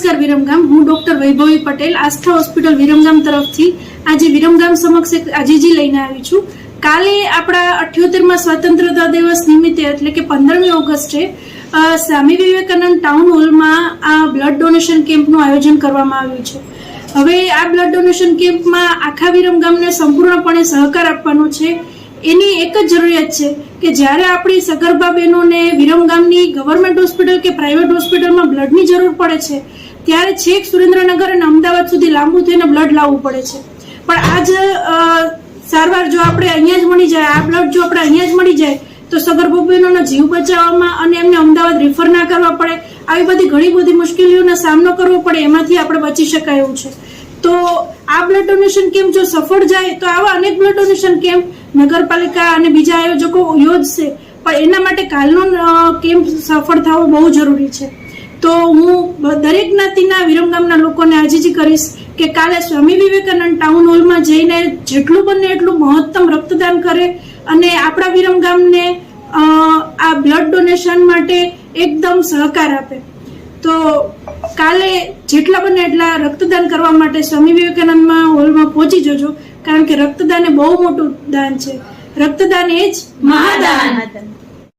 નમસ્કાર વિરમગામ. હું ડોક્ટર વૈભવી પટેલ, આસ્થા હોસ્પિટલ વિરમગામ તરફથી આજે વિરમગામ સમક્ષ આજીજી લઈને આવી છું. કાલે આપણા અઠ્યોતેરમાં સ્વતંત્રતા દિવસ નિમિત્તે, એટલે કે પંદરમી ઓગસ્ટે સ્વામી વિવેકાનંદ ટાઉન હોલમાં આ બ્લડ ડોનેશન કેમ્પનું આયોજન કરવામાં આવ્યું છે. હવે આ બ્લડ ડોનેશન કેમ્પમાં આખા વિરમગામને સંપૂર્ણપણે સહકાર આપવાનો છે. એની એક જ જરૂરિયાત છે કે જ્યારે આપણી સગર્ભા બહેનોને વિરમગામની ગવર્મેન્ટ હોસ્પિટલ કે પ્રાઇવેટ હોસ્પિટલમાં બ્લડની જરૂર પડે છે ત્યારે છેક સુરેન્દ્રનગર અને અમદાવાદ સુધી લાંબુ થઈને બ્લડ લાવવું પડે છે. પણ આ જ સારવાર જો આપણે અહીંયા જ મળી જાય, આ બ્લડ જો આપણે અહીંયા જ મળી જાય, તો સગર્ભા બહેનોનો જીવ બચાવવામાં અને એમને અમદાવાદ રિફર ના કરવા પડે, આવી બધી ઘણી બધી મુશ્કેલીઓનો સામનો કરવો પડે, એમાંથી આપણે બચી શકાય એવું છે. તો આ બ્લડ ડોનેશન કેમ્પ જો સફળ જાય, તો આવા અનેક બ્લડ ડોનેશન કેમ્પ નગરપાલિકા અને બીજા આયોજકો યોજશે, પણ એના માટે કાલનો કેમ્પ સફળ થવો બહુ જરૂરી છે. તો હું દરેક જ્ઞાતિના વિરમગામના લોકોને આજીજી કરીશ કે કાલે સ્વામી વિવેકાનંદ ટાઉન હોલમાં જઈને જેટલું બને એટલું મહત્તમ રક્તદાન કરે અને આપણા વિરમગામને આ બ્લડ ડોનેશન માટે એકદમ સહકાર આપે. તો કાલે જેટલા બને એટલા રક્તદાન કરવા માટે સ્વામી વિવેકાનંદમાં હોલમાં પહોંચી જજો, કારણ કે રક્તદાન એ બહુ મોટું દાન છે. રક્તદાન એ જ મહાદાન.